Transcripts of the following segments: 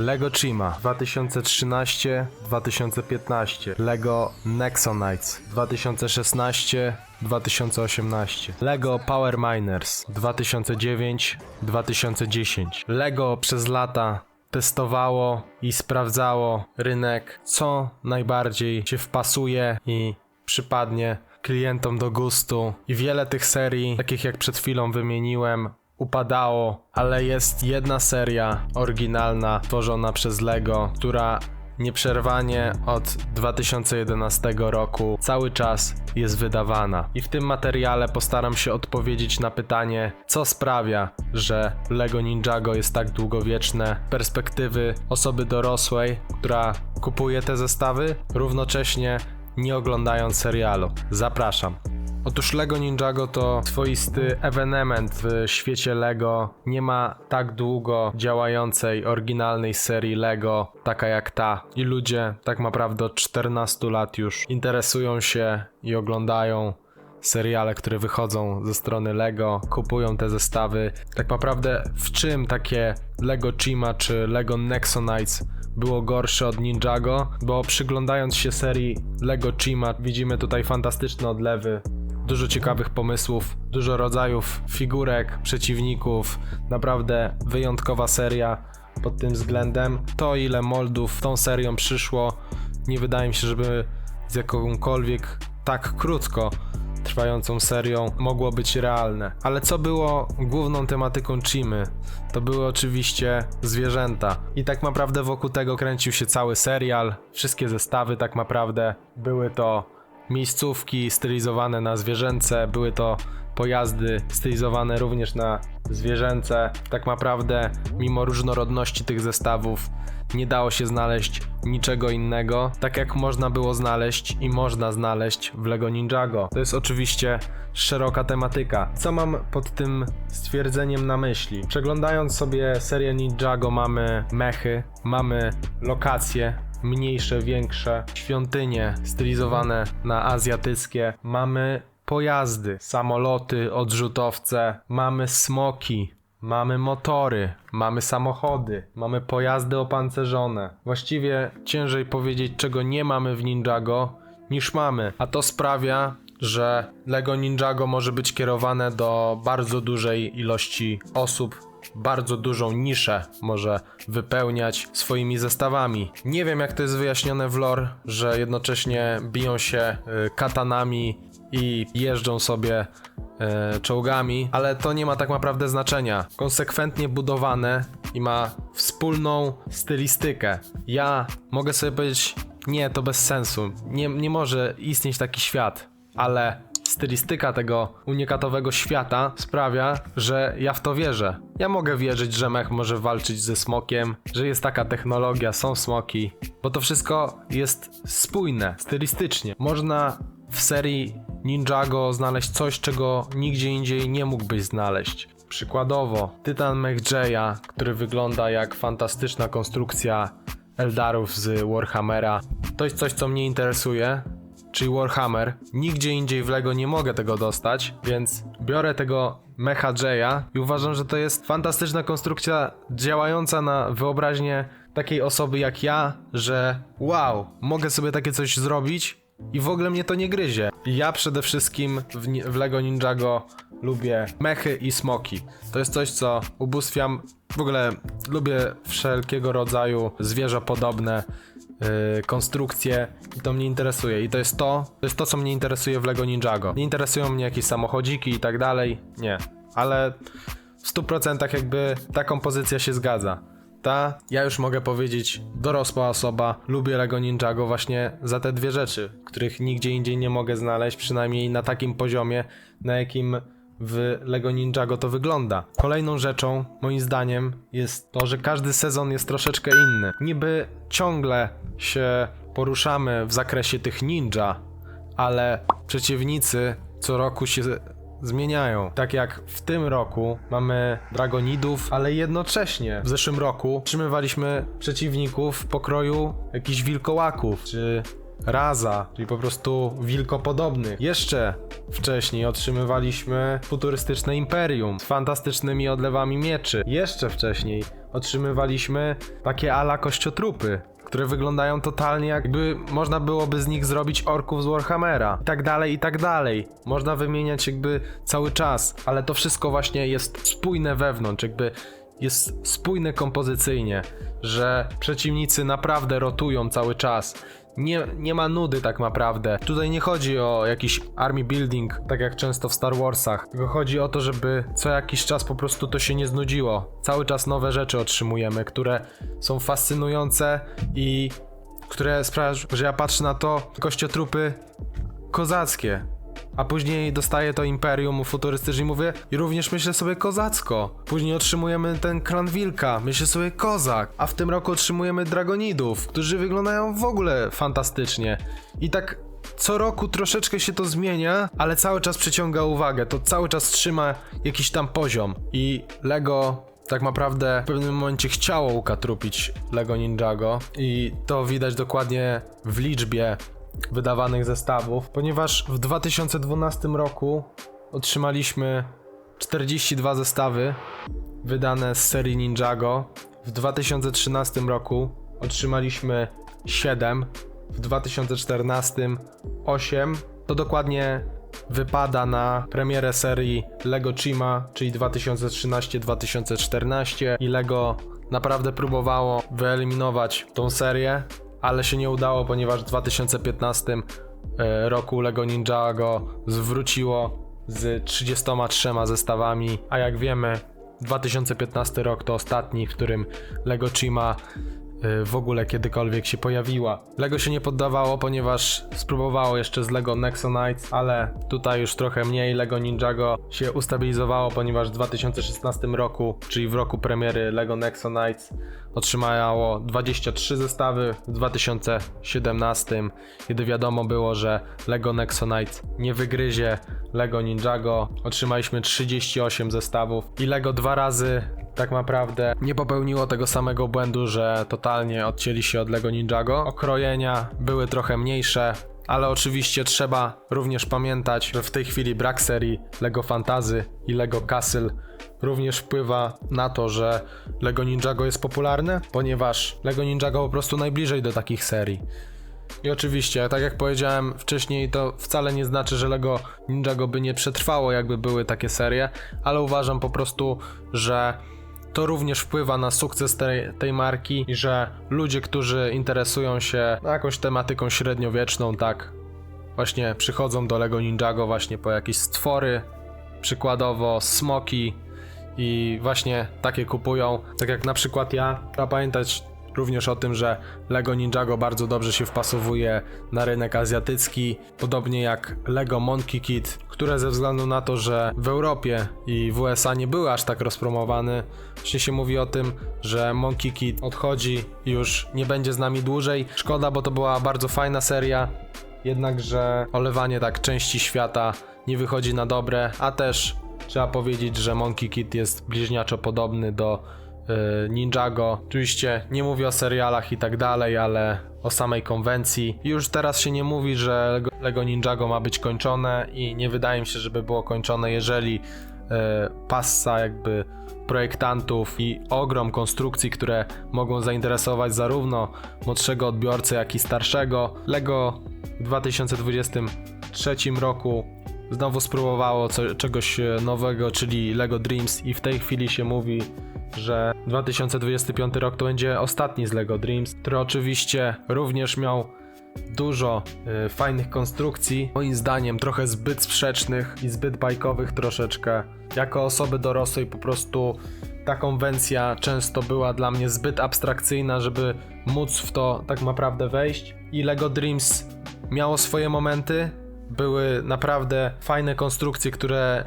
Lego Chima 2013-2015 Lego Nexonites 2016-2018 Lego Power Miners 2009-2010 Lego przez lata testowało i sprawdzało rynek, co najbardziej się wpasuje i przypadnie klientom do gustu. I wiele tych serii, takich jak przed chwilą wymieniłem, upadało, ale jest jedna seria oryginalna, tworzona przez Lego, która nieprzerwanie od 2011 roku cały czas jest wydawana. I w tym materiale postaram się odpowiedzieć na pytanie, co sprawia, że Lego Ninjago jest tak długowieczne z perspektywy osoby dorosłej, która kupuje te zestawy, równocześnie nie oglądając serialu. Zapraszam. Otóż Lego Ninjago to swoisty ewenement w świecie Lego. Nie ma tak długo działającej oryginalnej serii Lego, taka jak ta. I ludzie tak naprawdę od 14 lat już interesują się i oglądają seriale, które wychodzą ze strony Lego, kupują te zestawy. Tak naprawdę w czym takie Lego Chima czy Lego Nexonites było gorsze od Ninjago? Bo przyglądając się serii Lego Chima widzimy tutaj fantastyczne odlewy dużo ciekawych pomysłów, dużo rodzajów figurek, przeciwników. Naprawdę wyjątkowa seria pod tym względem. To, ile moldów tą serią przyszło, nie wydaje mi się, żeby z jakąkolwiek tak krótko trwającą serią mogło być realne. Ale co było główną tematyką Chimy? To były oczywiście zwierzęta. I tak naprawdę wokół tego kręcił się cały serial. Wszystkie zestawy tak naprawdę były to miejscówki stylizowane na zwierzęce, były to pojazdy stylizowane również na zwierzęce. Tak naprawdę, mimo różnorodności tych zestawów, nie dało się znaleźć niczego innego, tak jak można było znaleźć i można znaleźć w Lego Ninjago. To jest oczywiście szeroka tematyka. Co mam pod tym stwierdzeniem na myśli? Przeglądając sobie serię Ninjago mamy mechy, mamy lokacje, mniejsze, większe, świątynie stylizowane na azjatyckie, mamy pojazdy, samoloty, odrzutowce, mamy smoki, mamy motory, mamy samochody, mamy pojazdy opancerzone. Właściwie ciężej powiedzieć, czego nie mamy w Ninjago, niż mamy, a to sprawia, że Lego Ninjago może być kierowane do bardzo dużej ilości osób bardzo dużą niszę może wypełniać swoimi zestawami. Nie wiem jak to jest wyjaśnione w lore, że jednocześnie biją się y, katanami i jeżdżą sobie y, czołgami, ale to nie ma tak naprawdę znaczenia. Konsekwentnie budowane i ma wspólną stylistykę. Ja mogę sobie powiedzieć, nie, to bez sensu. Nie, nie może istnieć taki świat, ale stylistyka tego unikatowego świata sprawia, że ja w to wierzę. Ja mogę wierzyć, że mech może walczyć ze smokiem, że jest taka technologia, są smoki, bo to wszystko jest spójne, stylistycznie. Można w serii Ninjago znaleźć coś, czego nigdzie indziej nie mógłbyś znaleźć. Przykładowo, Tytan Mech Jaya, który wygląda jak fantastyczna konstrukcja Eldarów z Warhammera. To jest coś, co mnie interesuje, czyli Warhammer. Nigdzie indziej w Lego nie mogę tego dostać, więc biorę tego Mecha Jaya i uważam, że to jest fantastyczna konstrukcja działająca na wyobraźnię takiej osoby jak ja, że wow, mogę sobie takie coś zrobić i w ogóle mnie to nie gryzie. Ja przede wszystkim w, w Lego Ninjago lubię mechy i smoki. To jest coś, co ubóstwiam. W ogóle lubię wszelkiego rodzaju zwierzę podobne yy, konstrukcje i to mnie interesuje. I to jest to, to jest to, co mnie interesuje w Lego Ninjago. Nie interesują mnie jakieś samochodziki i tak dalej, nie. Ale w 100% jakby ta kompozycja się zgadza. Ta, ja już mogę powiedzieć, dorosła osoba, lubię Lego Ninjago właśnie za te dwie rzeczy, których nigdzie indziej nie mogę znaleźć, przynajmniej na takim poziomie, na jakim w Lego Ninjago to wygląda. Kolejną rzeczą, moim zdaniem, jest to, że każdy sezon jest troszeczkę inny. Niby ciągle się poruszamy w zakresie tych ninja, ale przeciwnicy co roku się zmieniają. Tak jak w tym roku mamy dragonidów, ale jednocześnie w zeszłym roku otrzymywaliśmy przeciwników w pokroju jakichś wilkołaków, czy raza, czyli po prostu wilkopodobnych. Jeszcze wcześniej otrzymywaliśmy futurystyczne imperium z fantastycznymi odlewami mieczy. Jeszcze wcześniej otrzymywaliśmy takie ala kościotrupy, które wyglądają totalnie jakby można byłoby z nich zrobić orków z Warhammera. I tak dalej, i tak dalej. Można wymieniać jakby cały czas, ale to wszystko właśnie jest spójne wewnątrz, jakby jest spójne kompozycyjnie, że przeciwnicy naprawdę rotują cały czas. Nie, nie ma nudy tak naprawdę. Tutaj nie chodzi o jakiś army building, tak jak często w Star Warsach. Tylko chodzi o to, żeby co jakiś czas po prostu to się nie znudziło. Cały czas nowe rzeczy otrzymujemy, które są fascynujące i które sprawiają, że ja patrzę na to kościotrupy kozackie. A później dostaję to Imperium futurystyczne i mówię i również myślę sobie kozacko. Później otrzymujemy ten klan Wilka, myślę sobie kozak. A w tym roku otrzymujemy Dragonidów, którzy wyglądają w ogóle fantastycznie. I tak co roku troszeczkę się to zmienia, ale cały czas przyciąga uwagę, to cały czas trzyma jakiś tam poziom. I Lego tak naprawdę w pewnym momencie chciało ukatrupić Lego Ninjago i to widać dokładnie w liczbie wydawanych zestawów, ponieważ w 2012 roku otrzymaliśmy 42 zestawy wydane z serii Ninjago. W 2013 roku otrzymaliśmy 7, w 2014 8. To dokładnie wypada na premierę serii Lego Chima, czyli 2013-2014 i Lego naprawdę próbowało wyeliminować tą serię, ale się nie udało, ponieważ w 2015 e, roku Lego Ninjago zwróciło z 33 zestawami, a jak wiemy 2015 rok to ostatni, w którym Lego Chima w ogóle kiedykolwiek się pojawiła. Lego się nie poddawało, ponieważ spróbowało jeszcze z Lego Nexonites, ale tutaj już trochę mniej Lego Ninjago się ustabilizowało, ponieważ w 2016 roku, czyli w roku premiery Lego Nexonites otrzymało 23 zestawy w 2017, kiedy wiadomo było, że Lego Nexonites nie wygryzie Lego Ninjago. Otrzymaliśmy 38 zestawów i Lego dwa razy tak naprawdę nie popełniło tego samego błędu, że totalnie odcięli się od Lego Ninjago. Okrojenia były trochę mniejsze, ale oczywiście trzeba również pamiętać, że w tej chwili brak serii Lego Fantazy i Lego Castle również wpływa na to, że Lego Ninjago jest popularne, ponieważ Lego Ninjago po prostu najbliżej do takich serii. I oczywiście, tak jak powiedziałem wcześniej, to wcale nie znaczy, że Lego Ninjago by nie przetrwało, jakby były takie serie, ale uważam po prostu, że to również wpływa na sukces tej, tej marki i że ludzie, którzy interesują się jakąś tematyką średniowieczną, tak, właśnie przychodzą do Lego Ninjago właśnie po jakieś stwory, przykładowo smoki i właśnie takie kupują. Tak jak na przykład ja, trzeba pamiętać również o tym, że Lego Ninjago bardzo dobrze się wpasowuje na rynek azjatycki, podobnie jak Lego Monkey Kid, które ze względu na to, że w Europie i w USA nie były aż tak rozpromowane, właśnie się mówi o tym, że Monkey Kid odchodzi już nie będzie z nami dłużej. Szkoda, bo to była bardzo fajna seria, jednakże olewanie tak części świata nie wychodzi na dobre, a też trzeba powiedzieć, że Monkey Kid jest bliźniaczo podobny do y, Ninjago. Oczywiście nie mówię o serialach i tak dalej, ale o samej konwencji. Już teraz się nie mówi, że Lego, Ninjago ma być kończone i nie wydaje mi się, żeby było kończone, jeżeli y, passa jakby projektantów i ogrom konstrukcji, które mogą zainteresować zarówno młodszego odbiorcę, jak i starszego. Lego w 2023 roku znowu spróbowało co, czegoś e, nowego, czyli Lego Dreams i w tej chwili się mówi, że 2025 rok to będzie ostatni z Lego Dreams, który oczywiście również miał dużo y, fajnych konstrukcji, moim zdaniem trochę zbyt sprzecznych i zbyt bajkowych troszeczkę. Jako osoby dorosłej po prostu ta konwencja często była dla mnie zbyt abstrakcyjna, żeby móc w to tak naprawdę wejść. I Lego Dreams miało swoje momenty, były naprawdę fajne konstrukcje, które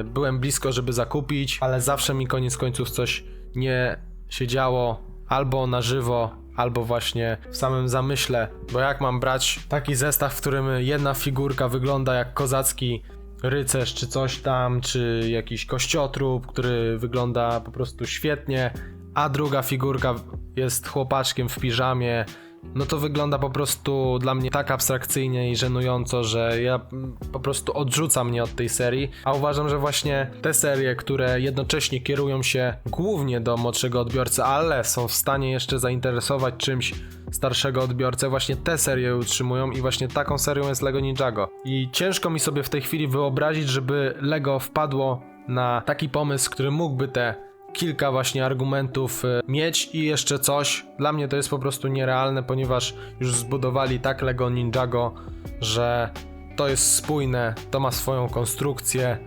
y, byłem blisko, żeby zakupić, ale zawsze mi koniec końców coś nie się działo albo na żywo, albo właśnie w samym zamyśle. Bo jak mam brać taki zestaw, w którym jedna figurka wygląda jak kozacki rycerz, czy coś tam, czy jakiś kościotrup, który wygląda po prostu świetnie, a druga figurka jest chłopaczkiem w piżamie no to wygląda po prostu dla mnie tak abstrakcyjnie i żenująco, że ja po prostu odrzucam mnie od tej serii, a uważam, że właśnie te serie, które jednocześnie kierują się głównie do młodszego odbiorcy, ale są w stanie jeszcze zainteresować czymś starszego odbiorcę, właśnie te serie utrzymują i właśnie taką serią jest Lego Ninjago. I ciężko mi sobie w tej chwili wyobrazić, żeby Lego wpadło na taki pomysł, który mógłby te kilka właśnie argumentów y, mieć i jeszcze coś. Dla mnie to jest po prostu nierealne, ponieważ już zbudowali tak Lego Ninjago, że to jest spójne, to ma swoją konstrukcję,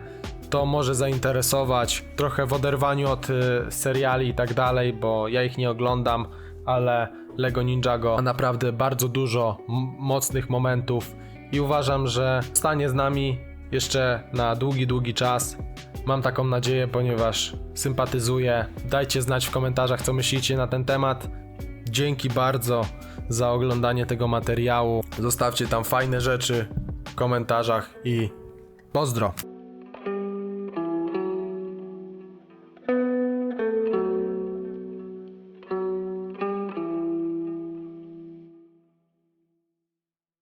to może zainteresować trochę w oderwaniu od y, seriali i tak dalej, bo ja ich nie oglądam, ale Lego Ninjago ma naprawdę bardzo dużo mocnych momentów i uważam, że stanie z nami jeszcze na długi, długi czas. Mam taką nadzieję, ponieważ sympatyzuję. Dajcie znać w komentarzach, co myślicie na ten temat. Dzięki bardzo za oglądanie tego materiału. Zostawcie tam fajne rzeczy w komentarzach i pozdro.